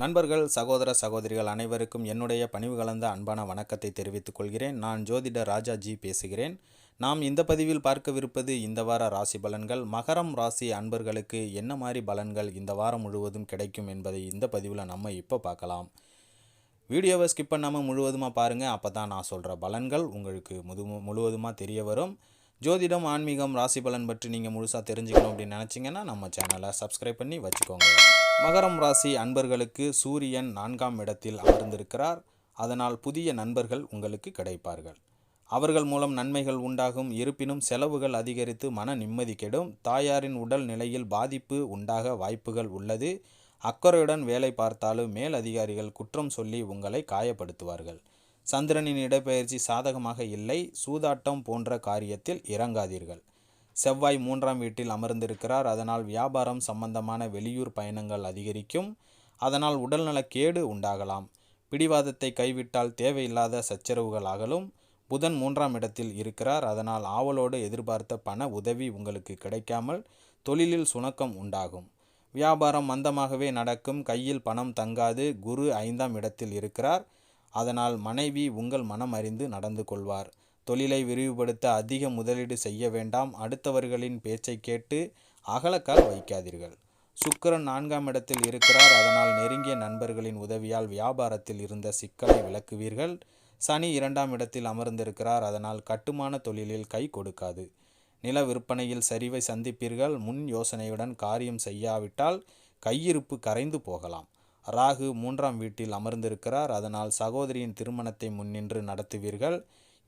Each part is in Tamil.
நண்பர்கள் சகோதர சகோதரிகள் அனைவருக்கும் என்னுடைய பணிவு கலந்த அன்பான வணக்கத்தை தெரிவித்துக் கொள்கிறேன். நான் ஜோதிடர் ராஜாஜி பேசுகிறேன். நாம் இந்த பதிவில் பார்க்கவிருப்பது இந்த வார ராசி பலன்கள். மகரம் ராசி அன்பர்களுக்கு என்ன மாதிரி பலன்கள் இந்த வாரம் முழுவதும் கிடைக்கும் என்பதை இந்த பதிவில் நம்ம இப்போ பார்க்கலாம். வீடியோவை ஸ்கிப் பண்ணாமல் முழுவதுமாக பாருங்கள் அப்போ தான் நான் சொல்கிற பலன்கள் உங்களுக்கு முது முழுவதுமாக தெரிய வரும். ஜோதிடம் ஆன்மீகம் ராசி பலன் பற்றி நீங்கள் முழுசாக தெரிஞ்சுக்கணும் அப்படின்னு நினச்சிங்கன்னா நம்ம சேனலை சப்ஸ்கிரைப் பண்ணி வச்சுக்கோங்க. மகரம் ராசி அன்பர்களுக்கு சூரியன் நான்காம் இடத்தில் அமர்ந்திருக்கிறார். அதனால் புதிய நண்பர்கள் உங்களுக்கு கிடைப்பார்கள். அவர்கள் மூலம் நன்மைகள் உண்டாகும். இருப்பினும் செலவுகள் அதிகரித்து மன நிம்மதி கெடும். தாயாரின் உடல் நிலையில் பாதிப்பு உண்டாக வாய்ப்புகள் உள்ளது. அக்கறையுடன் வேலை பார்த்தாலும் மேல் அதிகாரிகள் குற்றம் சொல்லி உங்களை காயப்படுத்துவார்கள். சந்திரனின் இடப்பெயர்ச்சி சாதகமாக இல்லை. சூதாட்டம் போன்ற காரியத்தில் இறங்காதீர்கள். செவ்வாய் மூன்றாம் வீட்டில் அமர்ந்திருக்கிறார். அதனால் வியாபாரம் சம்பந்தமான வெளியூர் பயணங்கள் அதிகரிக்கும். அதனால் உடல்நலக்கேடு உண்டாகலாம். பிடிவாதத்தை கைவிட்டால் தேவையில்லாத சச்சரவுகள் அகலும். புதன் மூன்றாம் இடத்தில் இருக்கிறார். அதனால் ஆவலோடு எதிர்பார்த்த பண உதவி உங்களுக்கு கிடைக்காமல் தொழிலில் சுணக்கம் உண்டாகும். வியாபாரம் மந்தமாகவே நடக்கும். கையில் பணம் தங்காது. குரு ஐந்தாம் இடத்தில் இருக்கிறார். அதனால் மனைவி உங்கள் மனம் அறிந்து நடந்து கொள்வார். தொழிலை விரிவுபடுத்த அதிக முதலீடு செய்ய வேண்டாம். அடுத்தவர்களின் பேச்சை கேட்டு அகலக்கால் வைக்காதீர்கள் சுக்கிரன் நான்காம் இடத்தில் இருக்கிறார். அதனால் நெருங்கிய நண்பர்களின் உதவியால் வியாபாரத்தில் இருந்த சிக்கலை விளக்குவீர்கள். சனி இரண்டாம் இடத்தில் அமர்ந்திருக்கிறார். அதனால் கட்டுமான தொழிலில் கை கொடுக்காது. நில விற்பனையில் சரிவை சந்திப்பீர்கள். முன் யோசனையுடன் காரியம் செய்யாவிட்டால் கையிருப்பு கரைந்து போகலாம். ராகு மூன்றாம் வீட்டில் அமர்ந்திருக்கிறார். அதனால் சகோதரியின் திருமணத்தை முன்னின்று நடத்துவீர்கள்.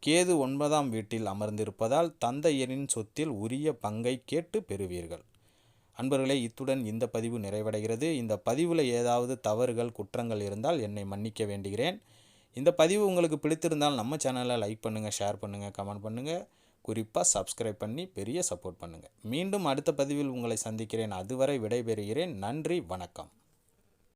கேது ஒன்பதாம் வீட்டில் அமர்ந்திருப்பதால் தந்தையரின் சொத்தில் உரிய பங்கை கேட்டு பெறுவீர்கள். அன்பர்களே இத்துடன் இந்த பதிவு நிறைவடைகிறது. இந்த பதிவில் ஏதாவது தவறுகள் குற்றங்கள் இருந்தால் என்னை மன்னிக்க வேண்டுகிறேன். இந்த பதிவு உங்களுக்கு பிடித்திருந்தால் நம்ம சேனலை லைக் பண்ணுங்கள் ஷேர் பண்ணுங்கள் கமெண்ட் பண்ணுங்கள் குறிப்பாக சப்ஸ்கிரைப் பண்ணி பெரிய சப்போர்ட் பண்ணுங்கள் மீண்டும் அடுத்த பதிவில் உங்களை சந்திக்கிறேன். அதுவரை விடைபெறுகிறேன். நன்றி வணக்கம்.